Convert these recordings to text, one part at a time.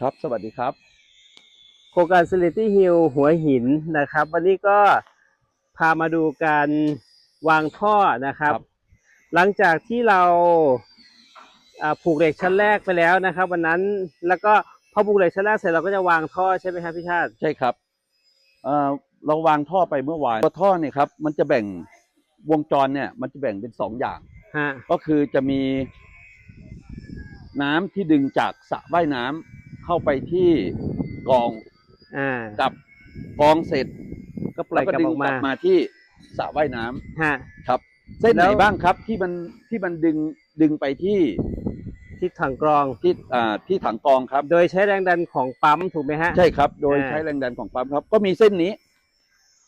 ครับ สวัสดีครับ โครงการ Facility Hill หัวหินนะครับ วันนี้ก็พามาดูการวางท่อนะครับครับหลังจากที่เราอ่าผูกเหล็กชั้นแรกไปแล้วนะครับ วันนั้นแล้วก็พอผูกเหล็กชั้นแรกเสร็จเราก็จะวางท่อใช่ไหมครับพี่ชาติ ใช่ครับเอ่อเราวางท่อไปเมื่อวานตัวท่อเนี่ยครับ มันจะแบ่งวงจรเนี่ย มันจะแบ่งเป็นสองอย่างฮะก็คือจะมีน้ำที่ดึงจากสระว่ายน้ำ เข้าไปที่กองอ่ากับกองเสร็จก็ปล่อยกลับดึออกกมาลับมาที่สระว่ายน้ำฮะครับ เส้นไหนแล้วบ้างครับที่มันที่มันดึงดึงไปที่ที่ถังกรองที่อ่าที่ถังกองครับ โดยใช้แรงดันของปั๊มถูกไหมฮะใช่ครับ โดยอ่าใช้แรงดันของปั๊มครับ ก็มีเส้นนี้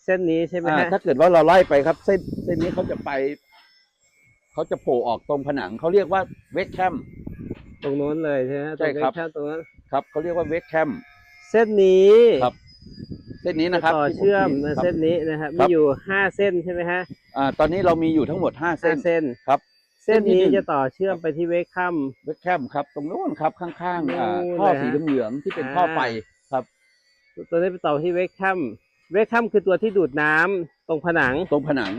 เส้นนี้ใช่ไหมอ่าฮะถ้าเกิดว่าเราไล่ไปครับ เส้นเส้นนี้เขาจะไปเขาจะโผล่ออกตรงผนังเขาเรียกว่าเวกแคมตรงโน้นเลยใช่ไหมฮะใช่ครับตงเส้นตรงนั้น ครับเขาเรียกว่าเวกแคม เส้นนี้ครับ เส้นนี้นะครับต่อที่ผเชื่อมขีดนะครับ เส้นนี้นะครับ ครัมีบ อยู่ห้าเส้นใช่ไหมฮะอ่าตอนนี้เรามีอยู่ทั้งหมดห้าเส้เส้นนเส้น ครับ เส้นเส้นที่นี้หนึ่งจะต่อเชื่อมไปที่เวกคัม เวกแคมครับ ตรงโน้นครับข้างๆอ่านู่นท่อเลยฮะสีเหลืองๆที่เป็นท่อไฟครับ ตัวนี้ไปต่อที่เวกคัมเวกคัมคือตัวที่ดูดน้ำตรงผนังตรงผนัง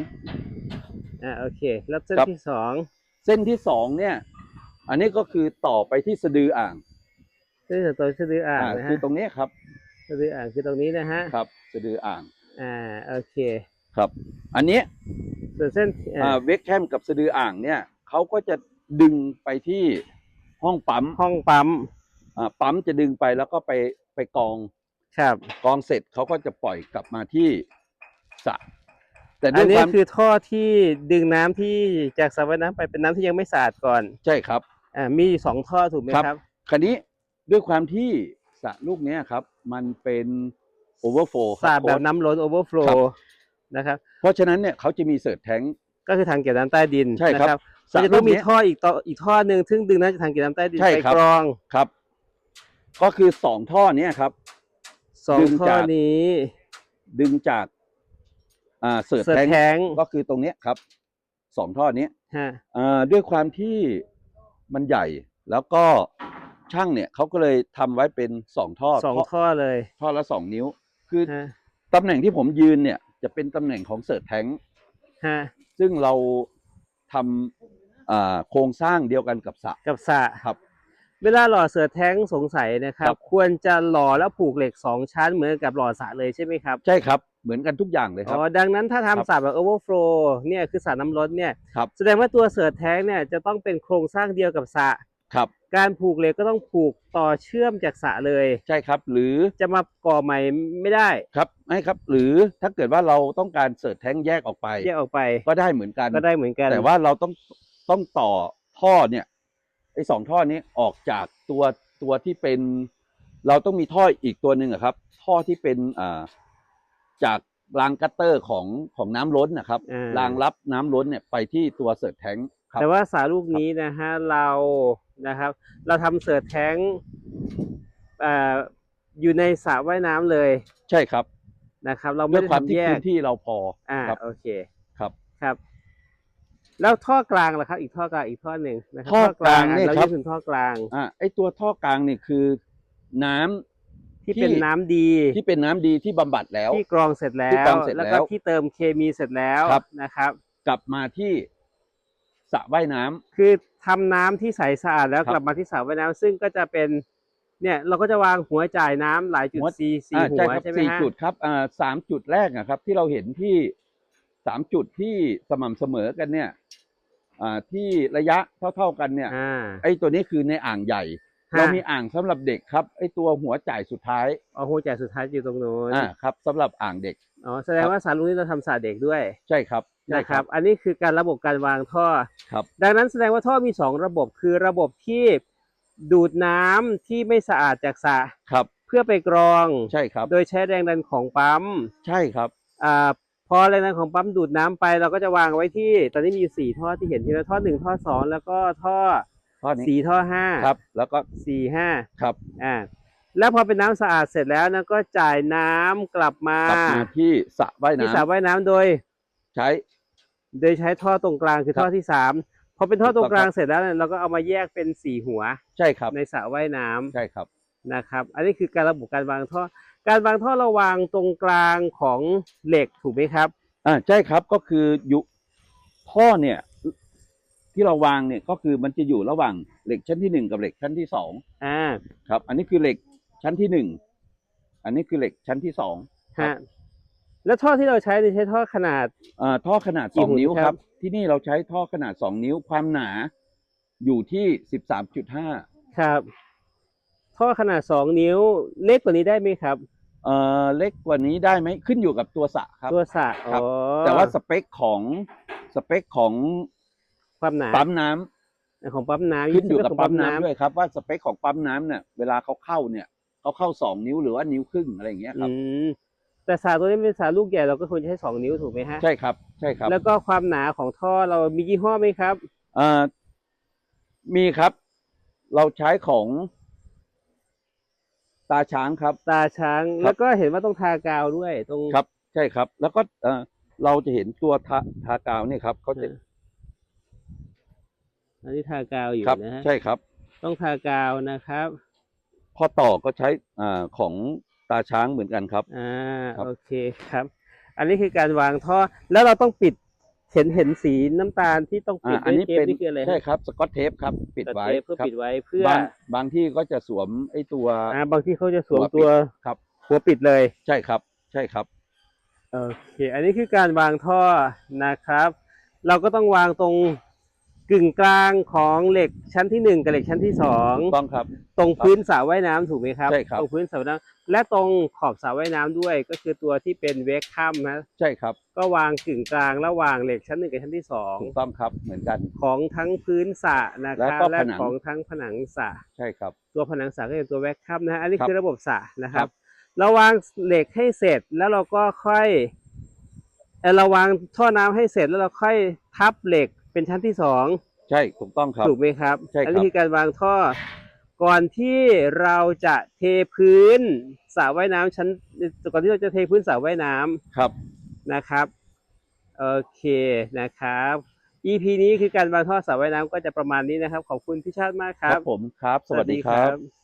อ่าโอเค แล้วเส้นครับ ที่สองเส้นที่สองเนี่ย อันนี้ก็คือต่อไปที่สะดืออ่างเส้ นที่สองตัวสะดืออ่างอ่านะคือฮะตรงนี้ครับสะดืออ่างคือตรงนี้นะฮะครับสะดืออ่างอ่าโอเคครับ อันนี้ส่วนเส้นอ่าอ่าเวกแคมกับสะดืออ่างเนี่ยเขาก็จะดึงไปที่ห้องปั๊มห้องปั๊มอ่าปั๊มจะดึงไปแล้วก็ไปไปกองครับกองเสร็จเขาก็จะปล่อยกลับมาที่สระแต่ด้อัวนยนี้ความคือท่อที่ดึงน้ำที่จากสระว่ายน้ำไปเป็นน้ำที่ยังไม่สะอาดก่อน ใช่ครับอ่ามีอยู่สองท่อถูกไหมครับครับคราวนี้ ด้วยความที่สระลูกเนี้ยครับ มันเป็นโอเวอร์โฟสะอาดแบบน้ำล้นโอเวอร์ฟลูครับนะครับ เพราะฉะนั้นเนี่ยเขาจะมีเสิร์ชแทงก็คือทางเก็บน้ำใต้ดินใช่ครับนะสระมันจะต้องมีลูกเนี้ยท่ออีกต่ออีกท่อหนึ่งซึ่งดึงน้ำจากทางเก็บน้ำใต้ดินใช่ไปครับกรองครับ ก็คือสองท่อเนี้ยครับสองดึงท่อจากนี้ ดึงจากอ่าเสิร์ชเสิร์แทฟงแทงก็คือตรงเนี้ยครับสองท่อนี้ฮะอ่าด้วยความที่มันใหญ่แล้วก็ ช่างเนี่ยเขาก็เลยทำไว้เป็นสองท่อสองท่อท่อเลยท่อละสองนิ้ว คือฮะตำแหน่งที่ผมยืนเนี่ยจะเป็นตำแหน่งของเสิร์ชแทงฮะซึ่งเราทำอ่าโครงสร้างเดียวกันกับสระ กับสระครับเวลาหล่อเสือแท้งสงสัยนะครับครับควรจะหล่อแล้วผูกเหล็กสองชั้นเหมือนกับหล่อสระเลยใช่ไหมครับ ใช่ครับ เหมือนกันทุกอย่างเลยคอ๋รับ อ ดังนั้นถ้าครัทำบสระแบบโอเวอร์ฟลูเนี่ยคือสระน้ำล้นเนี่ย ครับ แสดงว่าตัวเสือแท้งเนี่ยจะต้องเป็นโครงสร้างเดียวกับสระ ครับ การผูกเหล็กก็ต้องผูกต่อเชื่อมจากสระเลย ใช่ครับ หรือจะมาก่อใหม่ไม่ได้ครับไม่ครับ หรือถ้าเกิดว่าเราต้องการเสิร์ชแทงแยกออกไป แยกออกไปก็ได้เหมือนกัน ก็ได้เหมือนกัน แต่ว่าเราต้องต้องต่อท่อเนี่ยไอ้สองท่อนี้ออกจากตัวตัวที่เป็น เราต้องมีท่ออีกตัวหนึ่งอะครับ ท่อที่เป็นอ่าจากรางกัตเตอร์ของของน้ำล้นนะครับอ่ารางรับน้ำล้นเนี่ยไปที่ตัวเสิร์ชแทงครับแต่ว่าสาลูกนี้นะฮะเรา นะครับ เราทำเสือแท้งอ่าอยู่ในสระว่ายน้ำเลย ใช่ครับนะครับ เราด้ไม่วยได้ความทำที่แยพื้กนที่เราพออ่าครับโอเคครับครับ แล้วท่อกลางล่ะครับ อีกท่อกลางอีกท่อหนึ่งนะครัท่อกลางอะเนี่ยเราครับยึดถึงท่อกลางอ่าไอ้ตัวท่อกลางนี่คือน้ำที่เป็นน้ำดีที่เป็นน้ำดีที่บำบัดแล้ว ที่กรองเสร็จแล้ที่กรวองเสร็จแล้วแล้ก็วที่เติมเคมีเสร็จแล้วครับนะครับ กลับมาที่ สระว่ายน้ำคือทำน้ำที่ใสสะอาดแล้วครับกลับมาที่สระว่ายน้ำซึ่งก็จะเป็นเนี่ยเราก็จะวางหัวจ่ายน้ำหลายจุดหัวสี่สี่อ่าหัใช่วครับใช่ไหมสี่ฮะจุดครับอ่าสามจุดแรกนะครับ ที่เราเห็นที่สามจุดที่สม่ำเสมอกันเนี่ย อ่าที่ระยะเท่าๆกันเนี่ยอ่าไอ้ตัวนี้คือในอ่างใหญ่ฮะเรามีอ่างสำหรับเด็กครับไอ้ตัวหัวจ่ายสุดท้ายเอาหัวจ่ายสุดท้ายอยู่ตรงโน้นอ่าครับสำหรับอ่างเด็ก อ๋อแสดงว่าสารลูกนี้เราทำสระเด็กด้วยใช่ครับใช่นะครับ อันนี้คือการระบบการวางท่อ ครับ ดังนั้นแสดงว่าท่อมีสองระบบคือระบบที่ดูดน้ำที่ไม่สะอาดจากสระครับ เพื่อไปกรอง ใช่ครับ โดยใช้แรงดันของปั๊มใช่ครับ อ่าพอแรงดันของปั๊มดูดน้ำไป เราก็จะวางไว้ที่ ตอนนี้มีอยู่สี่ท่อที่เห็นทีละท่อหนึ่งท่อสองแล้วก็ท่อข้อนี้สี่ท่อห้าครับ แล้วก็สี่ห้าครับ อ่า แล้วพอเป็นน้ำสะอาดเสร็จแล้วนะก็จ่ายน้ำกลับมากลับมาที่สระว่ายที่น้ำสระว่ายน้ำโดย ใช้ โดยใช้ท่อตรงกลางคือครับท่อที่สามพอเป็นท่อตรงกลางถูกต้องครับเสร็จแล้วเนี่ยเราก็เอามาแยกเป็นสี่หัวใช่ครับในสระว่ายน้ำใช่ครับ นะครับ อันนี้คือการระบบการวางท่อ การวางท่อเราวางตรงกลางของเหล็กถูกไหมครับ อ่าใช่ครับก็คืออยู่ท่อเนี่ย ที่เราวางเนี่ยก็คือมันจะอยู่ระหว่างเหล็กชั้นที่หนึ่งกับเหล็กชั้นที่สองอ่า ครับ อันนี้คือเหล็ก ชั้นที่หนึ่งอันนี้คือเหล็กชั้นที่สองครัฮะบแล้วท่อที่เราใช้เนี่ยใช้ท่อขนาดอ่าท่อขนาดกี่สองหุ่นนิ้วคครัรับบที่นี่เราใช้ท่อขนาดสองนิ้วความหนาอยู่ที่สิบสามจุดห้าครับ ท่อขนาดสองนิ้วเล็กกว่านี้ได้ไหมครับเอ่อเล็กกว่านี้ได้ไหมขึ้นอยู่กับตัวสระครับ ตัวสระครับอ๋อแต่ว่าสเปคของสเปคของความหนาปั๊มน้ำของปั๊มน้ำขึ้นอยู่กับขงปั๊มน้ำด้วยครับว่าสเปคของปั๊มน้ำเนี่ยเวลาเขาเข้าเนี่ย เขาเข้าสองนิ้วหรือว่านิ้วครึ่งอะไรอย่างเงี้ยครับ อืมแต่สระตัวนี้เป็นสระลูกใหญ่เราก็ควรจะใช้สองนิ้วถูกไหมฮะใช่ครับ ใช่ครับแล้วก็ความหนาของท่อเรามียี่ห้อไหมครับเอ่อมีครับ เราใช้ของ ตาช้างครับ ตาช้างครับ แล้วก็เห็นว่าต้องทากาวด้วยตรง ครับ ใช่ครับ แล้วก็เอ่อเราจะเห็นตัวทาทากาวเนี่ยครับเขาจะอ่า อันนี้ทากาวอยู่ครับ นะฮะใช่ครับ ต้องทากาวนะครับ พอต่อก็ใช้อ่าของตาช้างเหมือนกันครับ อ่าครับ โอเคครับ อันนี้คือการวางท่อแล้วเราต้องปิดเห็นเห็นสีน้ำตาลที่ต้องปิดอ่าอันด้วยนี้เทปเป็นนี่คืออะไรฮะใช่ครับสกอตเทปครับปิดไว้เทปเพื่อครับปิดไว้เพื่อบางบางที่ก็จะสวมไอ้ตัว อ่าบางที่เขาจะสวมหัวปิด ตัวครับ หัวปิดเลย ใช่ครับ ใช่ครับ โอเค อันนี้คือการวางท่อนะครับ เราก็ต้องวางตรง กึ่งกลางของเหล็กชั้นที่หนึ่งกับเหล็กชั้นที่สองต้องครับ ตรงพื้นสระว่ายน้ำถูกไหมครับ ใช่ครับ ตรงพื้นสระว่ายน้ำและตรงขอบสระว่ายน้ำด้วยก็คือตัวที่เป็นเวกคัมนะ ใช่ครับ ก็วางกึ่งกลางระหว่างเหล็กชั้นหนึ่งกับชั้นที่สองถูกต้องครับเหมือนกัน ของทั้งพื้นสระนะครับและก็และผนัง ของทั้งผนังสระ ใช่ครับ ตัวผนังสระก็เป็นตัวแวกคัมนะฮะอันนี้ครับคือระบบสระนะครัครับ บ เราวางเหล็กให้เสร็จแล้วเราก็ค่อยเอ่อเราวางท่อน้ำให้เสร็จแล้วเราค่อยทับเหล็ก เป็นชั้นที่สองใช่ถูกต้องครับ ถูกไหมครับใช่ครับ อันี้คือการวางท่อ ก่อนที่เราจะเทพื้นสระว่ายน้ำชั้นก่อนที่เราจะเทพื้นสระว่ายน้ำ ครับ นะครับโอเคนะครับ EP นี้คือการวางท่อสระว่ายน้ำก็จะประมาณนี้นะครับ ขอบคุณพี่ชาติมากคครัรับบผมครับ สวัสดีครับสวัสดี